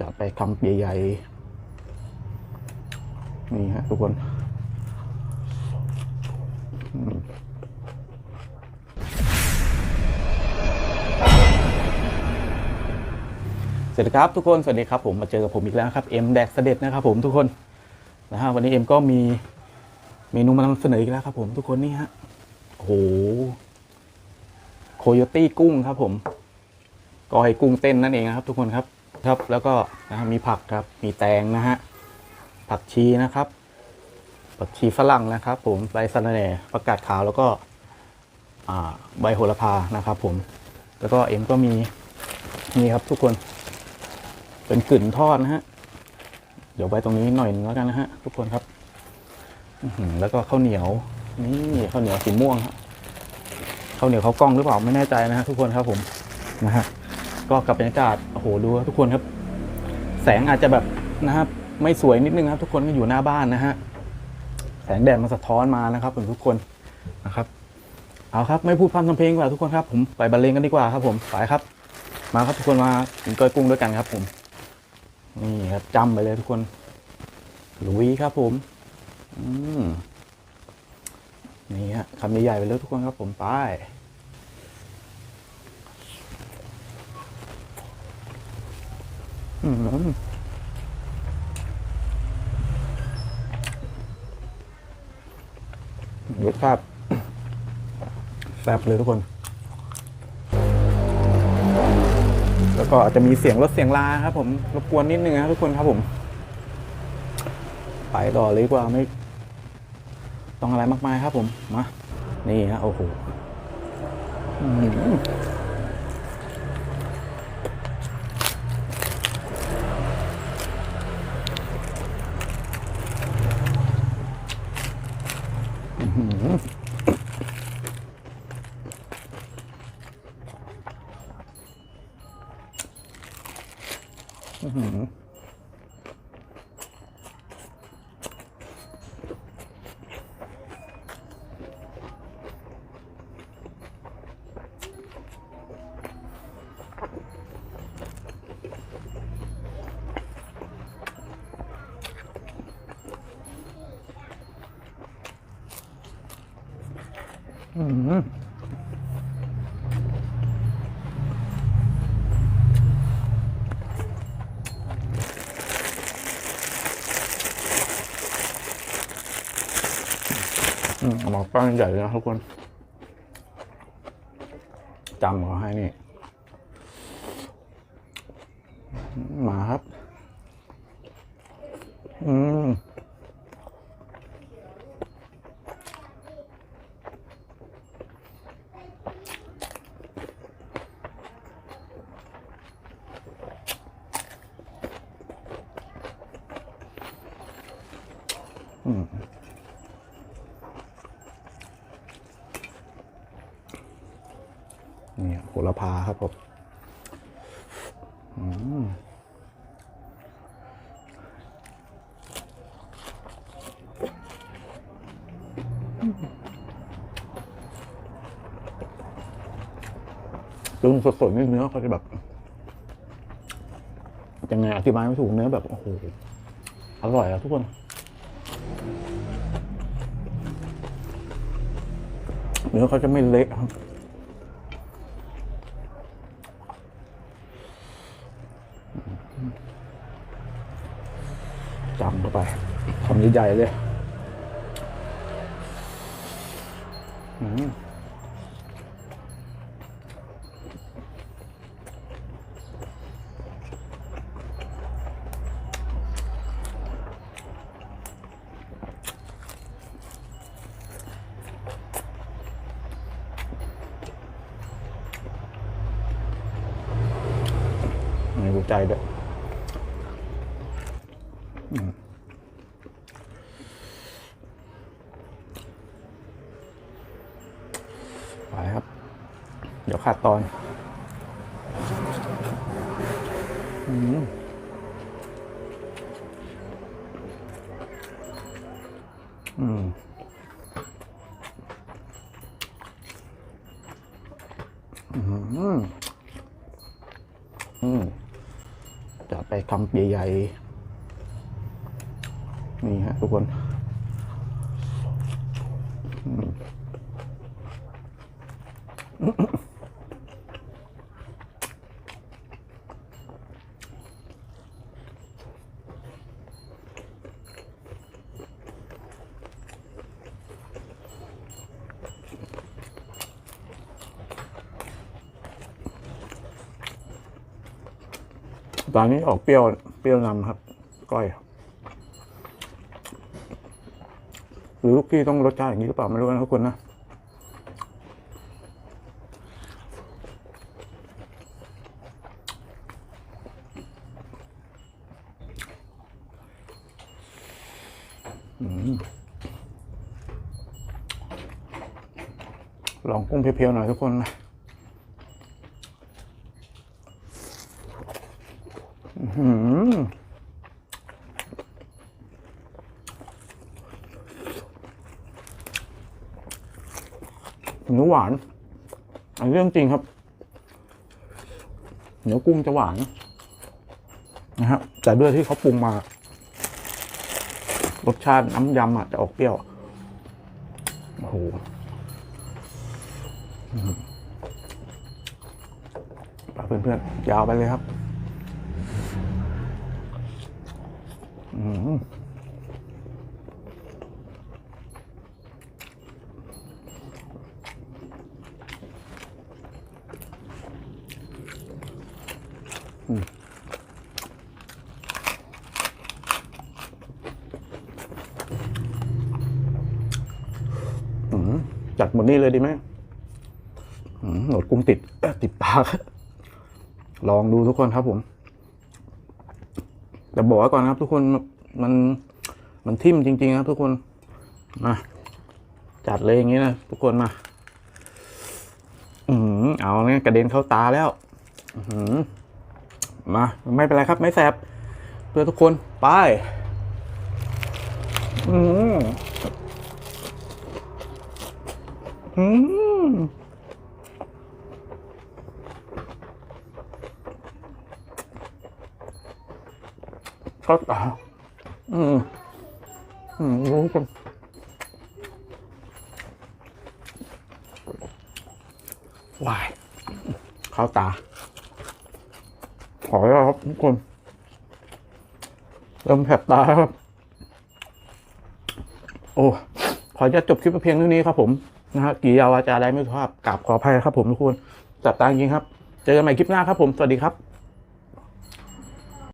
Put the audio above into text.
จะไปคำใหญ่ๆนี่ฮะทุกคนสวัสดีครับทุกคน สวัสดีครับผมมาเจอกับผมอีกแล้วครับเอ็มแดกเสด็จนะครับผมทุกคนนะฮะวันนี้เอ็มก็มีเมนูมานำเสนออีกแล้วครับผมทุกคนนี่ฮะโอ้โหโคโยตี้กุ้งครับผมกอยกุ้งเต้นนั่นเองนะครับ ทุกคนครับ ครับ แล้วก็นะฮะมีผักครับ มีแตงนะฮะ ผักชีนะครับ ผักชีฝรั่งนะครับ ผม ใบสะระแหน่ประกาศขาว แล้วก็อ่าใบโหระพานะครับ ผม แล้วก็เอ็มก็มีนี่ครับทุกคน เป็นกึ่นทอดนะฮะ เดี๋ยวไว้ตรงนี้หน่อยนึงแล้วกันนะฮะทุกคนครับ แล้วก็ข้าวเหนียว นี่ข้าวเหนียวสีม่วงฮะข้าวเหนียวเขากล้องหรือเปล่าไม่แน่ใจนะฮะทุกคนครับผมนะฮะ ก็กับบรรยากาศโอ้โหดูทุกคนครับ แสงอาจจะแบบนะครับ ไม่สวยนิดนึงครับ ทุกคนก็อยู่หน้าบ้านนะฮะแสงแดดมันสะท้อนมานะครับผมทุกคนนะครับเอาครับไม่พูดพร่ำทำเพลงกว่าทุกคนครับผมไปบรรเลงกันดีกว่าครับ ผมไปครับ มาครับทุกคนมากินก้อยกุ้งด้วยกันครับ ผม นี่ครับจำไปเลยทุกคนลุยครับ ผม อืมนี่ฮะคำใหญ่ๆไปเลยทุกคนครับ ผมไปอืม รสชาติแซ่บเลยทุกคน แล้วก็อาจจะมีเสียงรถเสียงลาครับผมรบกวนนิดนึงนะครับทุกคนครับผม ไปต่อเลยดีกว่าไม่ ต้องอะไรมากมายครับผม มา นี่ฮะโอ้โห อื้อหือ หืออื้อหืออืมอืมหมอกป้างใหญ่เลยนะทุกคนจำเขาให้นี่ มาครับ นี่โหระพาครับผมอืมซึ่งสดๆนี่เนื้อเขาจะแบบยังไงอธิบายไม่ถูกเนื้อแบบ โอ้โห อร่อยอะทุกคน เนื้อเขาจะไม่เละครับจำเข้าไปคำใหญ่ๆเลย อืม ใจด้วยไปครับ เดี๋ยวขาดตอนอืมอืมอืมอืม จะ จะ ไปคำใหญ่ๆ นี่ฮะทุกคนอื ตอนนี้ออกเปรี้ยวเปรี้ยวนำครับ ก้อยหรือลูกพี่ต้องรสชาติอย่างนี้หรือเปล่าไม่รู้นะทุกคนนะลองกุ้งเพียวๆหน่อยทุกคนนะ อื้อหือ เนื้อหวาน อันเรื่องจริงครับ เนื้อกุ้งจะหวานนะครับแต่ด้วยที่เขาปรุงมา รสชาติน้ำยำอะจะออกเปรี้ยว โอ้โหอืมไปเพื่อนๆยาวไปเลยครับ อืมอืมอืม จัดหมดนี่เลยดีไหมหนวดกุ้งติดติดปาก ลองดูทุกคนครับผม แต่บอกไว้ก่อนนะครับทุกคน มันมันทิ่มจริง ๆ ครับทุกคนมาจัดเลยอย่างนี้นะทุกคนมา อืมเอาเนี่ยกระเด็นเข้าตาแล้วอือหือมาไม่เป็นไรครับ ไม่แสบเพื่อทุกคนไปอืมอืมเข้าตา อืมอืมรู้กันวายข้าวตา ขอแล้วครับทุกคน เริ่มแผบตาครับ โอ้ ขอจะจบคลิปเพียงเท่านี้ครับผมนะฮะกี่ยาวาจาอะไรไม่สุภาพกราบขออภัยครับผมทุกคนจับตาจริงครับ เจอกันใหม่คลิปหน้าครับผม สวัสดีครับ